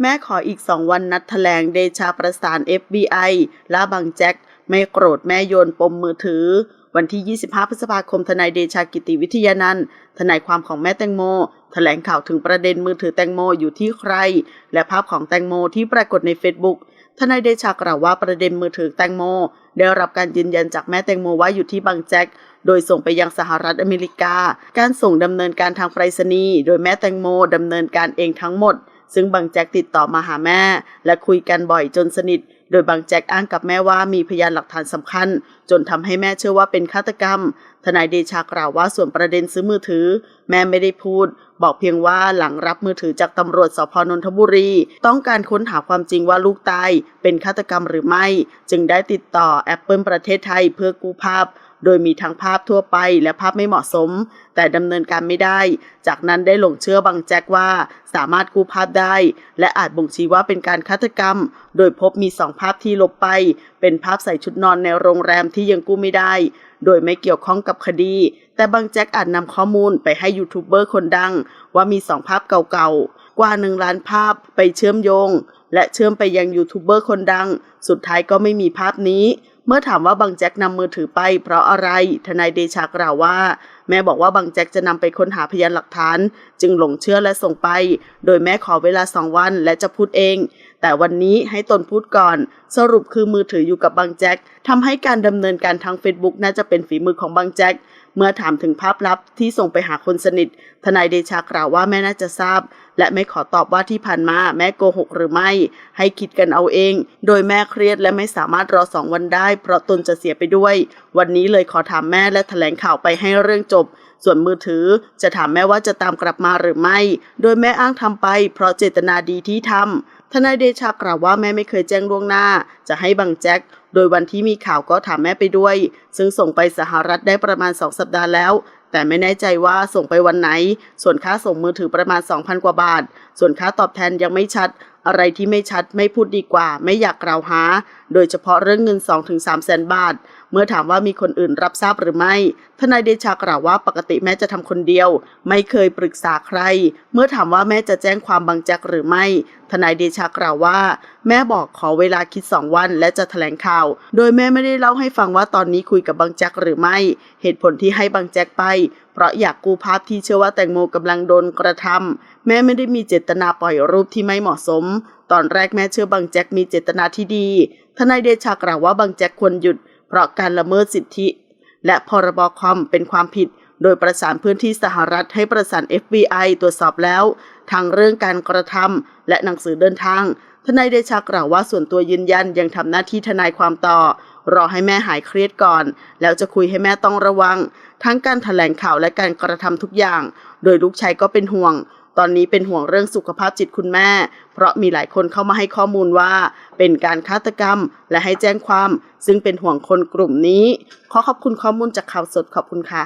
แม่ขออีกสองวันนัดแถลงเดชาประสาน FBI ล่าบังแจ็ค ไม่โกรธแม่โยนปมมือถือ วันที่ 25 พฤษภาคมทนายเดชากิติวิทยานันท์ทนายความของแม่แตงโมแถลงข่าวถึงประเด็นมือถือแตงโมอยู่ที่ใคร และภาพของแตงโมที่ปรากฏในเฟซบุ๊กทนายเดชากล่าวว่าประเด็นมือถือแตงโม ได้รับการยืนยันจากแม่แตงโมว่าอยู่ที่บางแจ็ค โดยส่งไปยังสหรัฐอเมริกา การส่งดำเนินการทางไปรษณีย์โดยแม่แตงโมดำเนินการเองทั้งหมด ซึ่งบางแจ็คติดต่อมาหาแม่ และคุยกันบ่อยจนสนิท โดยบางแจ็คอ้างกับแม่ว่ามีพยานหลักฐานสำคัญ จนทำให้แม่เชื่อว่าเป็นฆาตกรรม ทนายเดชากล่าวว่าส่วนประเด็นซื้อมือถือ แม่ไม่ได้พูด บอกเพียงว่าหลังรับมือถือจากตำรวจสพนนทบุรี ต้องการค้นหาความจริงว่าลูกตายเป็นฆาตกรรมหรือไม่ จึงได้ติดต่อ Apple ประเทศไทยเพื่อกู้ภาพ โดยมีทั้งภาพทั่วไปและภาพไม่เหมาะสม แต่ดำเนินการไม่ได้ จากนั้นได้หลงเชื่อบังแจ็คว่าสามารถกู้ภาพได้ และอาจบ่งชี้ว่าเป็นการฆาตกรรม โดยพบมีสองภาพที่ลบไป เป็นภาพใส่ชุดนอนในโรงแรมที่ยังกู้ไม่ได้ โดยไม่เกี่ยวข้องกับคดี แต่บางแจ็คอาจนำข้อมูลไปให้ยูทูบเบอร์คนดัง ว่ามีสองภาพเก่าๆกว่าหนึ่งล้านภาพไปเชื่อมโยง และเชื่อมไปยังยูทูบเบอร์คนดัง สุดท้ายก็ไม่มีภาพนี้ เมื่อถามว่าบังแจ็คนำมือถือไป เพราะอะไร ทนายเดชากล่าวว่า แม่บอกว่าบังแจ็คจะนำไปค้นหาพยานหลักฐาน จึงหลงเชื่อและส่งไป โดยแม่ขอเวลาสองวันและจะพูดเอง แต่วันนี้ให้ตนพูดก่อน สรุปคือมือถืออยู่กับบังแจ็คทำให้การดำเนินการทาง Facebook น่าจะเป็นฝีมือของบังแจ็ค เมื่อถามถึงภาพลับที่ส่งไปหาคนสนิท ทนายเดชากล่าวว่าแม่น่าจะทราบ และไม่ขอตอบว่าที่ผ่านมาแม่โกหกหรือไม่ ให้คิดกันเอาเอง โดยแม่เครียดและไม่สามารถรอสองวันได้ เพราะตนจะเสียไปด้วย วันนี้เลยขอถามแม่และแถลงข่าวไปให้เรื่องจบ ส่วนมือถือจะถามแม่ว่าจะตามกลับมาหรือไม่ โดยแม่อ้างทำไป เพราะเจตนาดีที่ทำทนายเดชากล่าวว่าแม่ไม่เคยแจ้งล่วงหน้า จะให้บังแจ็ค โดยวันที่มีข่าวก็ถามแม่ไปด้วย ซึ่งส่งไปสหรัฐได้ประมาณ 2 สัปดาห์แล้ว แต่ไม่แน่ใจว่าส่งไปวันไหน ส่วนค่าส่งมือถือประมาณ 2,000 กว่าบาท ส่วนค่าตอบแทนยังไม่ชัด อะไรที่ไม่ชัดไม่พูดดีกว่า ไม่อยากกล่าวหา โดยเฉพาะเรื่องเงิน 2-3แสนบาท เมื่อถามว่ามีคนอื่นรับทราบหรือไม่ ทนายเดชากล่าวว่าปกติแม่จะทำคนเดียว ไม่เคยปรึกษาใคร เมื่อถามว่าแม่จะแจ้งความบังแจ็คหรือไม่ ทนายเดชากล่าวว่า แม่บอกขอเวลาคิด2วันและจะแถลงข่าว โดยแม่ไม่ได้เล่าให้ฟังว่าตอนนี้คุยกับบังแจ็คหรือไม่ เหตุผลที่ให้บังแจ็คไป เพราะอยากกู้ภาพที่เชื่อว่าแตงโมกำลังโดนกระทำแม่ไม่ได้มีเจตนาปล่อยรูปที่ไม่เหมาะสม ตอนแรกแม่เชื่อบังแจ็คมีเจตนาที่ดี ทนายเดชากล่าวว่าบังแจ็คควรหยุด เพราะการละเมิดสิทธิ และพรบคอมเป็นความผิด โดยประสานพื้นที่สหรัฐให้ประสาน FBI ตรวจสอบแล้วทางเรื่องการกระทำและหนังสือเดินทางทนายเดชากล่าวว่าส่วนตัวยืนยันยังทำหน้าที่ทนายความต่อ รอให้แม่หายเครียดก่อน แล้วจะคุยให้แม่ต้องระวัง ทั้งการถแถลงข่าวและการกระทำทุกอย่าง โดยลูกชายก็เป็นห่วง ตอนนี้เป็นห่วงเรื่องสุขภาพจิตคุณแม่ เพราะมีหลายคนเข้ามาให้ข้อมูลว่า เป็นการฆาตกรรม และให้แจ้งความ ซึ่งเป็นห่วงคนกลุ่มนี้ ขอขอบคุณข้อมูลจากข่าวสดขอบคุณค่ะ